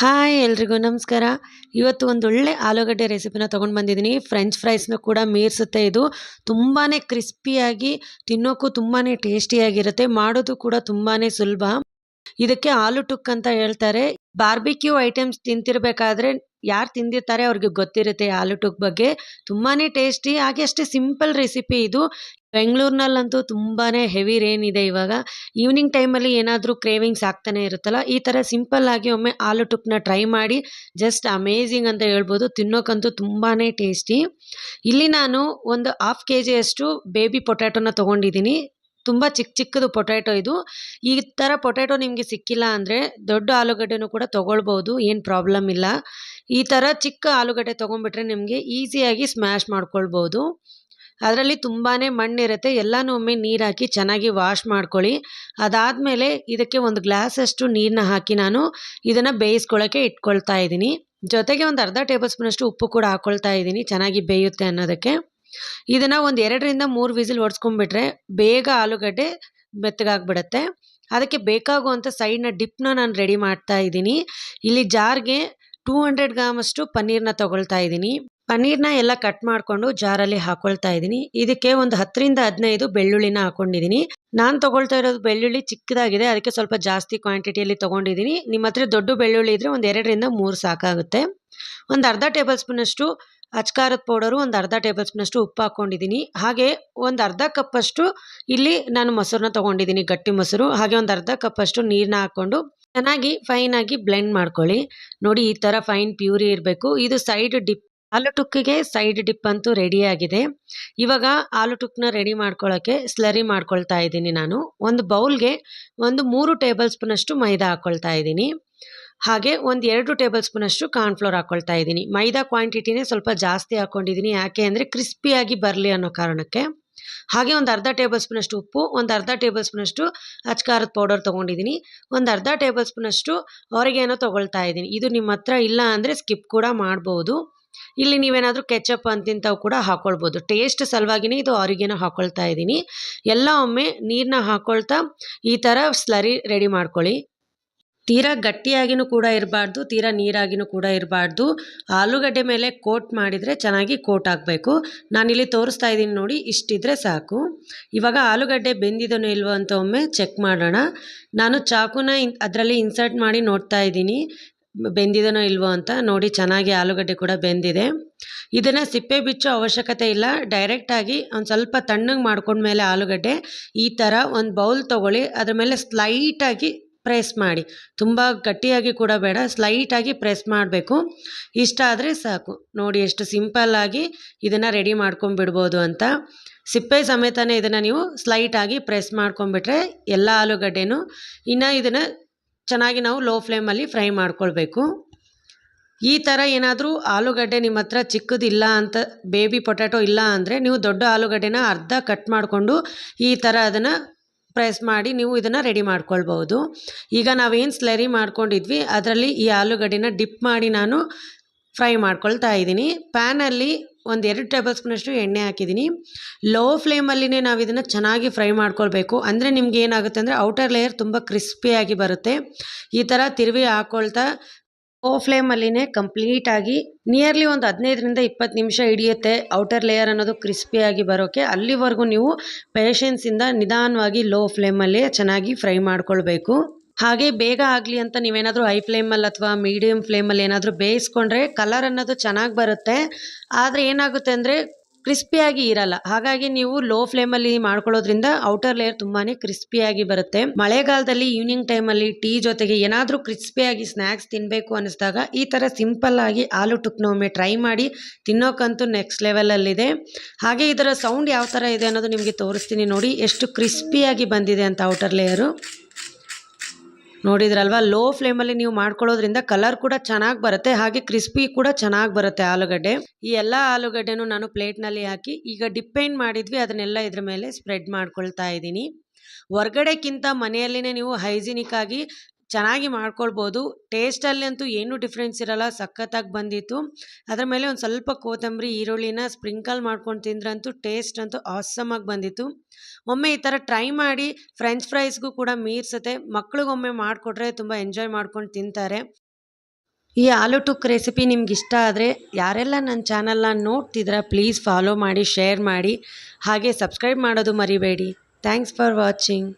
Hi ಎಲ್ರಿಗೂ ನಮಸ್ಕಾರ. ಇವತ್ತು ಒಂದು ಒಳ್ಳೆ ಆಲೂಗಡ್ಡೆ ರೆಸಿಪಿನ ತೊಗೊಂಡು ಬಂದಿದ್ದೀನಿ. ಫ್ರೆಂಚ್ ಫ್ರೈಸ್ನ ಕೂಡ ಮೀರಿಸುತ್ತೆ ಇದು. ತುಂಬಾ ಕ್ರಿಸ್ಪಿಯಾಗಿ, ತಿನ್ನೋಕ್ಕೂ ತುಂಬಾ ಟೇಸ್ಟಿಯಾಗಿರುತ್ತೆ. ಮಾಡೋದು ಕೂಡ ತುಂಬಾ ಸುಲಭ. ಇದಕ್ಕೆ ಆಲೂ ಟುಕ್ ಅಂತ ಹೇಳ್ತಾರೆ. ಬಾರ್ಬಿಕ್ಯೂ ಐಟಮ್ಸ್ ತಿಂತಿರ್ಬೇಕಾದ್ರೆ ಯಾರು ತಿಂದಿರ್ತಾರೆ ಅವ್ರಿಗೆ ಗೊತ್ತಿರುತ್ತೆ ಆಲೂ ಟುಕ್ ಬಗ್ಗೆ. ತುಂಬಾ ಟೇಸ್ಟಿ. ಹಾಗೆ ಅಷ್ಟೇ ಸಿಂಪಲ್ ರೆಸಿಪಿ ಇದು. ಬೆಂಗಳೂರಿನಲ್ಲಂತೂ ತುಂಬಾ ಹೆವಿ ರೇನ್ ಇದೆ ಇವಾಗ. ಈವ್ನಿಂಗ್ ಟೈಮಲ್ಲಿ ಏನಾದರೂ ಕ್ರೇವಿಂಗ್ಸ್ ಆಗ್ತಾನೆ ಇರುತ್ತಲ್ಲ, ಈ ಥರ ಆಗಿ ಒಮ್ಮೆ ಆಲೂ ಟುಕ್ನ ಟ್ರೈ ಮಾಡಿ ಜಸ್ಟ್ ಅಮೇಝಿಂಗ್ ಅಂತ ಹೇಳ್ಬೋದು. ತಿನ್ನೋಕ್ಕಂತೂ ತುಂಬಾ ಟೇಸ್ಟಿ ಇಲ್ಲಿ ನಾನು ಒಂದು ಹಾಫ್ ಕೆ ಜಿಯಷ್ಟು ಬೇಬಿ ಪೊಟ್ಯಾಟೋನ ತೊಗೊಂಡಿದ್ದೀನಿ. ತುಂಬ ಚಿಕ್ಕ ಚಿಕ್ಕದು ಪೊಟ್ಯಾಟೊ ಇದು. ಈ ಥರ ಪೊಟ್ಯಾಟೊ ನಿಮಗೆ ಸಿಕ್ಕಿಲ್ಲ ಅಂದರೆ ದೊಡ್ಡ ಆಲೂಗಡ್ಡೆನೂ ಕೂಡ ತೊಗೊಳ್ಬೋದು, ಏನು ಪ್ರಾಬ್ಲಮ್ ಇಲ್ಲ. ಈ ಥರ ಚಿಕ್ಕ ಆಲೂಗಡ್ಡೆ ತೊಗೊಂಡ್ಬಿಟ್ರೆ ನಿಮಗೆ ಈಸಿಯಾಗಿ ಸ್ಮ್ಯಾಶ್ ಮಾಡ್ಕೊಳ್ಬೋದು. ಅದರಲ್ಲಿ ತುಂಬಾ ಮಣ್ಣಿರುತ್ತೆ, ಎಲ್ಲನೂ ಒಮ್ಮೆ ನೀರು ಹಾಕಿ ಚೆನ್ನಾಗಿ ವಾಶ್ ಮಾಡ್ಕೊಳ್ಳಿ. ಅದಾದಮೇಲೆ ಇದಕ್ಕೆ ಒಂದು ಗ್ಲಾಸಷ್ಟು ನೀರನ್ನ ಹಾಕಿ ನಾನು ಇದನ್ನು ಬೇಯಿಸ್ಕೊಳ್ಳೋಕ್ಕೆ ಇಟ್ಕೊಳ್ತಾ ಇದ್ದೀನಿ. ಜೊತೆಗೆ ಒಂದು ಅರ್ಧ ಟೇಬಲ್ ಸ್ಪೂನಷ್ಟು ಉಪ್ಪು ಕೂಡ ಹಾಕ್ಕೊಳ್ತಾ ಇದ್ದೀನಿ, ಚೆನ್ನಾಗಿ ಬೇಯುತ್ತೆ ಅನ್ನೋದಕ್ಕೆ. ಇದನ್ನು ಒಂದು ಎರಡರಿಂದ ಮೂರು ವಿಸಿಲ್ ಹೊಡ್ಸ್ಕೊಂಡ್ಬಿಟ್ರೆ ಬೇಗ ಆಲೂಗಡ್ಡೆ ಮೆತ್ತಗಾಗ್ಬಿಡುತ್ತೆ. ಅದಕ್ಕೆ ಬೇಕಾಗುವಂಥ ಸೈಡ್ನ ಡಿಪ್ನ ನಾನು ರೆಡಿ ಮಾಡ್ತಾ ಇದ್ದೀನಿ. ಇಲ್ಲಿ ಜಾರ್ಗೆ ಟೂ ಹಂಡ್ರೆಡ್ ಗ್ರಾಮಷ್ಟು ಪನ್ನೀರ್ನ ತಗೊಳ್ತಾ ಇದ್ದೀನಿ. ಪನ್ನೀರ್ನ ಎಲ್ಲ ಕಟ್ ಮಾಡಿಕೊಂಡು ಜಾರಲ್ಲಿ ಹಾಕೊಳ್ತಾ ಇದ್ದೀನಿ. ಇದಕ್ಕೆ ಒಂದು ಹತ್ತರಿಂದ ಹದಿನೈದು ಬೆಳ್ಳುಳ್ಳಿನ ಹಾಕೊಂಡಿದ್ದೀನಿ. ನಾನು ತೊಗೊಳ್ತಾ ಇರೋದು ಬೆಳ್ಳುಳ್ಳಿ ಚಿಕ್ಕದಾಗಿದೆ. ಅದಕ್ಕೆ ಸ್ವಲ್ಪ ಜಾಸ್ತಿ ಕ್ವಾಂಟಿಟಿಯಲ್ಲಿ ತೊಗೊಂಡಿದ್ದೀನಿ. ನಿಮ್ಮ ಹತ್ರ ದೊಡ್ಡ ಬೆಳ್ಳುಳ್ಳಿ ಇದ್ದರೆ ಒಂದು ಎರಡರಿಂದ ಮೂರು ಸಾಕಾಗುತ್ತೆ. ಒಂದು ಅರ್ಧ ಟೇಬಲ್ ಸ್ಪೂನಷ್ಟು ಅಚ್ಕಾರದ ಪೌಡರು, ಒಂದು ಅರ್ಧ ಟೇಬಲ್ ಸ್ಪೂನಷ್ಟು ಉಪ್ಪು ಹಾಕ್ಕೊಂಡಿದ್ದೀನಿ ಹಾಗೆ ಒಂದು ಅರ್ಧ ಕಪ್ಪಷ್ಟು ಇಲ್ಲಿ ನಾನು ಮೊಸರನ್ನ ತೊಗೊಂಡಿದ್ದೀನಿ, ಗಟ್ಟಿ ಮೊಸರು. ಹಾಗೆ ಒಂದು ಅರ್ಧ ಕಪ್ಪಷ್ಟು ನೀರನ್ನ ಹಾಕ್ಕೊಂಡು ಚೆನ್ನಾಗಿ ಫೈನಾಗಿ ಬ್ಲೆಂಡ್ ಮಾಡ್ಕೊಳ್ಳಿ. ನೋಡಿ ಈ ಥರ ಫೈನ್ ಪ್ಯೂರಿ ಇರಬೇಕು. ಇದು ಸೈಡ್ ಡಿಪ್ ಆಲೂ ಟುಕ್ಕಿಗೆ ಸೈಡ್ ಡಿಪ್ ಅಂತೂ ರೆಡಿಯಾಗಿದೆ ಇವಾಗ ಆಲೂ ಟುಕ್ನ ರೆಡಿ ಮಾಡ್ಕೊಳ್ಳೋಕ್ಕೆ ಸ್ಲರಿ ಮಾಡ್ಕೊಳ್ತಾ ಇದ್ದೀನಿ ನಾನು. ಒಂದು ಬೌಲ್ಗೆ ಒಂದು ಮೂರು ಟೇಬಲ್ ಸ್ಪೂನಷ್ಟು ಮೈದಾ ಹಾಕ್ಕೊಳ್ತಾ ಇದ್ದೀನಿ. ಹಾಗೆ ಒಂದು ಎರಡು ಟೇಬಲ್ ಸ್ಪೂನಷ್ಟು ಕಾರ್ನ್ಫ್ಲೋರ್ ಹಾಕ್ಕೊಳ್ತಾ ಇದ್ದೀನಿ. ಮೈದಾ ಕ್ವಾಂಟಿಟಿನೇ ಸ್ವಲ್ಪ ಜಾಸ್ತಿ ಹಾಕ್ಕೊಂಡಿದ್ದೀನಿ ಯಾಕೆ ಅಂದರೆ ಕ್ರಿಸ್ಪಿಯಾಗಿ ಬರಲಿ ಅನ್ನೋ ಕಾರಣಕ್ಕೆ. ಹಾಗೆ ಒಂದು ಅರ್ಧ ಟೇಬಲ್ ಸ್ಪೂನಷ್ಟು ಉಪ್ಪು, ಒಂದು ಅರ್ಧ ಟೇಬಲ್ ಸ್ಪೂನಷ್ಟು ಅಚ್ಕಾರದ ಪೌಡರ್ ತೊಗೊಂಡಿದ್ದೀನಿ. ಒಂದು ಅರ್ಧ ಟೇಬಲ್ ಸ್ಪೂನಷ್ಟು ಹೊರಗೇನೋ ತೊಗೊಳ್ತಾ ಇದ್ದೀನಿ. ಇದು ನಿಮ್ಮ ಹತ್ರ ಇಲ್ಲ ಅಂದರೆ ಸ್ಕಿಪ್ ಕೂಡ ಮಾಡ್ಬೋದು. ಇಲ್ಲಿ ನೀವೇನಾದರೂ ಕೆಚಪ್ ಅಂತಿಂಥವು ಕೂಡ ಹಾಕ್ಕೊಳ್ಬೋದು ಟೇಸ್ಟ್ ಸಲುವಾಗಿನೇ ಇದು ಆರಿಗೇನೋ ಹಾಕ್ಕೊಳ್ತಾ ಇದ್ದೀನಿ. ಎಲ್ಲ ಒಮ್ಮೆ ನೀರನ್ನ ಹಾಕ್ಕೊಳ್ತಾ ಈ ಥರ ಸ್ಲರಿ ರೆಡಿ ಮಾಡ್ಕೊಳ್ಳಿ. ತೀರಾ ಗಟ್ಟಿಯಾಗಿನೂ ಕೂಡ ಇರಬಾರ್ದು, ತೀರಾ ನೀರಾಗಿನೂ ಕೂಡ ಇರಬಾರ್ದು. ಆಲೂಗಡ್ಡೆ ಮೇಲೆ ಕೋಟ್ ಮಾಡಿದರೆ ಚೆನ್ನಾಗಿ ಕೋಟ್ ಆಗಬೇಕು. ನಾನಿಲ್ಲಿ ತೋರಿಸ್ತಾ ಇದ್ದೀನಿ ನೋಡಿ, ಇಷ್ಟಿದ್ರೆ ಸಾಕು. ಇವಾಗ ಆಲೂಗಡ್ಡೆ ಬೆಂದಿದನೋ ಇಲ್ವೋ ಅಂತ ಒಮ್ಮೆ ಚೆಕ್ ಮಾಡೋಣ. ನಾನು ಚಾಕುನ ಅದರಲ್ಲಿ ಇನ್ಸರ್ಟ್ ಮಾಡಿ ನೋಡ್ತಾ ಇದ್ದೀನಿ. ಬೆಂದಿದನೋ ಇಲ್ವೋ ಅಂತ ನೋಡಿ ಚೆನ್ನಾಗಿ ಆಲೂಗಡ್ಡೆ ಕೂಡ ಬೆಂದಿದೆ. ಇದನ್ನು ಸಿಪ್ಪೆ ಬಿಚ್ಚೋ ಅವಶ್ಯಕತೆ ಇಲ್ಲ. ಡೈರೆಕ್ಟಾಗಿ ಒಂದು ಸ್ವಲ್ಪ ತಣ್ಣಗೆ ಮಾಡ್ಕೊಂಡ್ಮೇಲೆ ಆಲೂಗಡ್ಡೆ ಈ ಥರ ಒಂದು ಬೌಲ್ ತೊಗೊಳ್ಳಿ. ಅದ್ರ ಮೇಲೆ ಸ್ಲೈಟಾಗಿ ಪ್ರೆಸ್ ಮಾಡಿ. ತುಂಬ ಗಟ್ಟಿಯಾಗಿ ಕೂಡ ಬೇಡ ಸ್ಲೈಟಾಗಿ ಪ್ರೆಸ್ ಮಾಡಬೇಕು. ಇಷ್ಟ ಆದರೆ ಸಾಕು. ನೋಡಿ ಎಷ್ಟು ಸಿಂಪಲ್ಲಾಗಿ ಇದನ್ನು ರೆಡಿ ಮಾಡ್ಕೊಂಬಿಡ್ಬೋದು ಅಂತ. ಸಿಪ್ಪೆ ಸಮೇತನೇ ಇದನ್ನು ನೀವು ಸ್ಲೈಟಾಗಿ ಪ್ರೆಸ್ ಮಾಡ್ಕೊಂಬಿಟ್ರೆ ಎಲ್ಲ ಆಲೂಗಡ್ಡೆನೂ ಇನ್ನು ಇದನ್ನು ಚೆನ್ನಾಗಿ ನಾವು ಲೋ ಫ್ಲೇಮಲ್ಲಿ ಫ್ರೈ ಮಾಡ್ಕೊಳ್ಬೇಕು. ಈ ಥರ ಏನಾದರೂ ಆಲೂಗಡ್ಡೆ ನಿಮ್ಮ ಹತ್ರ ಚಿಕ್ಕದಿಲ್ಲ ಅಂತ ಬೇಬಿ ಪೊಟ್ಯಾಟೊ ಇಲ್ಲ ಅಂದರೆ ನೀವು ದೊಡ್ಡ ಆಲೂಗಡ್ಡೆನ ಅರ್ಧ ಕಟ್ ಮಾಡಿಕೊಂಡು ಈ ಥರ ಅದನ್ನು ಪ್ರೆಸ್ ಮಾಡಿ ನೀವು ಇದನ್ನು ರೆಡಿ ಮಾಡ್ಕೊಳ್ಬೋದು ಈಗ ನಾವೇನು ಸ್ಲರಿ ಮಾಡ್ಕೊಂಡಿದ್ವಿ, ಅದರಲ್ಲಿ ಈ ಆಲೂಗಡ್ಡೆನ ಡಿಪ್ ಮಾಡಿ ನಾನು ಫ್ರೈ ಮಾಡ್ಕೊಳ್ತಾ ಇದ್ದೀನಿ. ಪ್ಯಾನಲ್ಲಿ ಒಂದು ಎರಡು ಟೇಬಲ್ ಸ್ಪೂನಷ್ಟು ಎಣ್ಣೆ ಹಾಕಿದ್ದೀನಿ. ಲೋ ಫ್ಲೇಮಲ್ಲಿನೇ ನಾವು ಇದನ್ನು ಚೆನ್ನಾಗಿ ಫ್ರೈ ಮಾಡ್ಕೊಳ್ಬೇಕು. ಅಂದರೆ ನಿಮ್ಗೆ ಏನಾಗುತ್ತೆ ಅಂದರೆ ಔಟರ್ ಲೇಯರ್ ತುಂಬ ಕ್ರಿಸ್ಪಿಯಾಗಿ ಬರುತ್ತೆ. ಈ ಥರ ತಿರುವಿ ಹಾಕ್ಕೊಳ್ತಾ ಲೋ ಫ್ಲೇಮಲ್ಲಿನೇ ಕಂಪ್ಲೀಟಾಗಿ ನಿಯರ್ಲಿ ಒಂದು ಹದಿನೈದರಿಂದ ಇಪ್ಪತ್ತು ನಿಮಿಷ ಹಿಡಿಯುತ್ತೆ ಔಟರ್ ಲೇಯರ್ ಅನ್ನೋದು ಕ್ರಿಸ್ಪಿಯಾಗಿ ಬರೋಕ್ಕೆ ಅಲ್ಲಿವರೆಗೂ ನೀವು ಪೇಷನ್ಸಿಂದ ನಿಧಾನವಾಗಿ ಲೋ ಫ್ಲೇಮಲ್ಲೇ ಚೆನ್ನಾಗಿ ಫ್ರೈ ಮಾಡ್ಕೊಳ್ಬೇಕು. ಹಾಗೆ ಬೇಗ ಆಗಲಿ ಅಂತ ನೀವೇನಾದರೂ ಹೈ ಫ್ಲೇಮಲ್ಲಿ ಅಥವಾ ಮೀಡಿಯಮ್ ಫ್ಲೇಮಲ್ಲಿ ಏನಾದರೂ ಬೇಯಿಸ್ಕೊಂಡ್ರೆ ಕಲರ್ ಅನ್ನೋದು ಚೆನ್ನಾಗಿ ಬರುತ್ತೆ. ಆದರೆ ಏನಾಗುತ್ತೆ ಅಂದರೆ ಕ್ರಿಸ್ಪಿಯಾಗಿ ಇರಲ್ಲ. ಹಾಗಾಗಿ ನೀವು ಲೋ ಫ್ಲೇಮಲ್ಲಿ ಮಾಡ್ಕೊಳ್ಳೋದ್ರಿಂದ ಔಟರ್ ಲೇಯರ್ ತುಂಬಾ ಕ್ರಿಸ್ಪಿಯಾಗಿ ಬರುತ್ತೆ. ಮಳೆಗಾಲದಲ್ಲಿ ಈವ್ನಿಂಗ್ ಟೈಮಲ್ಲಿ ಟೀ ಜೊತೆಗೆ ಏನಾದರೂ ಕ್ರಿಸ್ಪಿಯಾಗಿ ಸ್ನ್ಯಾಕ್ಸ್ ತಿನ್ನಬೇಕು ಅನಿಸಿದಾಗ ಈ ಥರ ಸಿಂಪಲ್ ಆಗಿ ಆಲೂ ಟುಕ್ನೊಮ್ಮೆ ಟ್ರೈ ಮಾಡಿ ತಿನ್ನೋಕ್ಕಂತೂ ನೆಕ್ಸ್ಟ್ ಲೆವೆಲಲ್ಲಿದೆ ಹಾಗೆ ಇದರ ಸೌಂಡ್ ಯಾವ ಥರ ಇದೆ ಅನ್ನೋದು ನಿಮಗೆ ತೋರಿಸ್ತೀನಿ ನೋಡಿ. ಎಷ್ಟು ಕ್ರಿಸ್ಪಿಯಾಗಿ ಬಂದಿದೆ ಅಂತ ಔಟರ್ ಲೇಯರು ನೋಡಿದ್ರಲ್ವ? ಲೋ ಫ್ಲೇಮಲ್ಲಿ ನೀವು ಮಾಡ್ಕೊಳ್ಳೋದ್ರಿಂದ ಕಲರ್ ಕೂಡ ಚೆನ್ನಾಗಿ ಬರುತ್ತೆ, ಹಾಗೆ ಕ್ರಿಸ್ಪಿ ಕೂಡ ಚೆನ್ನಾಗಿ ಬರುತ್ತೆ ಆಲೂಗಡ್ಡೆ. ಈ ಎಲ್ಲ ಆಲೂಗಡ್ಡೆನೂ ನಾನು ಪ್ಲೇಟ್ನಲ್ಲಿ ಹಾಕಿ, ಈಗ ಡಿಪೆಂಡ್ ಮಾಡಿದ್ವಿ, ಅದನ್ನೆಲ್ಲ ಇದ್ರ ಮೇಲೆ ಸ್ಪ್ರೆಡ್ ಮಾಡ್ಕೊಳ್ತಾ ಇದ್ದೀನಿ. ಹೊರ್ಗಡೆಕ್ಕಿಂತ ಮನೆಯಲ್ಲಿನೇ ನೀವು ಹೈಜಿನಿಕ್ ಆಗಿ ಚೆನ್ನಾಗಿ ಮಾಡ್ಕೊಳ್ಬೋದು. ಟೇಸ್ಟಲ್ಲಿ ಅಂತೂ ಏನೂ ಡಿಫ್ರೆನ್ಸ್ ಇರಲ್ಲ, ಸಖತ್ತಾಗಿ ಬಂದಿತ್ತು. ಅದರ ಮೇಲೆ ಒಂದು ಸ್ವಲ್ಪ ಕೊತ್ತಂಬರಿ, ಈರುಳ್ಳಿನ ಸ್ಪ್ರಿಂಕಲ್ ಮಾಡ್ಕೊಂಡು ತಿಂದ್ರಂತೂ ಟೇಸ್ಟ್ ಅಂತೂ ಆಸಮಾಗಿ ಬಂದಿತ್ತು. ಒಮ್ಮೆ ಈ ಥರ ಟ್ರೈ ಮಾಡಿ, ಫ್ರೆಂಚ್ ಫ್ರೈಸ್ಗೂ ಕೂಡ ಮೀರ್ಸುತ್ತೆ. ಮಕ್ಳಿಗೊಮ್ಮೆ ಮಾಡಿಕೊಟ್ರೆ ತುಂಬ ಎಂಜಾಯ್ ಮಾಡ್ಕೊಂಡು ತಿಂತಾರೆ. ಈ ಆಲೂ ಟುಕ್ ರೆಸಿಪಿ ನಿಮ್ಗೆ ಇಷ್ಟ ಆದರೆ ಯಾರೆಲ್ಲ ನನ್ನ ಚಾನಲ್ನ ನೋಡ್ತಿದ್ರೆ ಪ್ಲೀಸ್ ಫಾಲೋ ಮಾಡಿ, ಶೇರ್ ಮಾಡಿ. ಹಾಗೆ ಸಬ್ಸ್ಕ್ರೈಬ್ ಮಾಡೋದು ಮರಿಬೇಡಿ. Thanks for watching.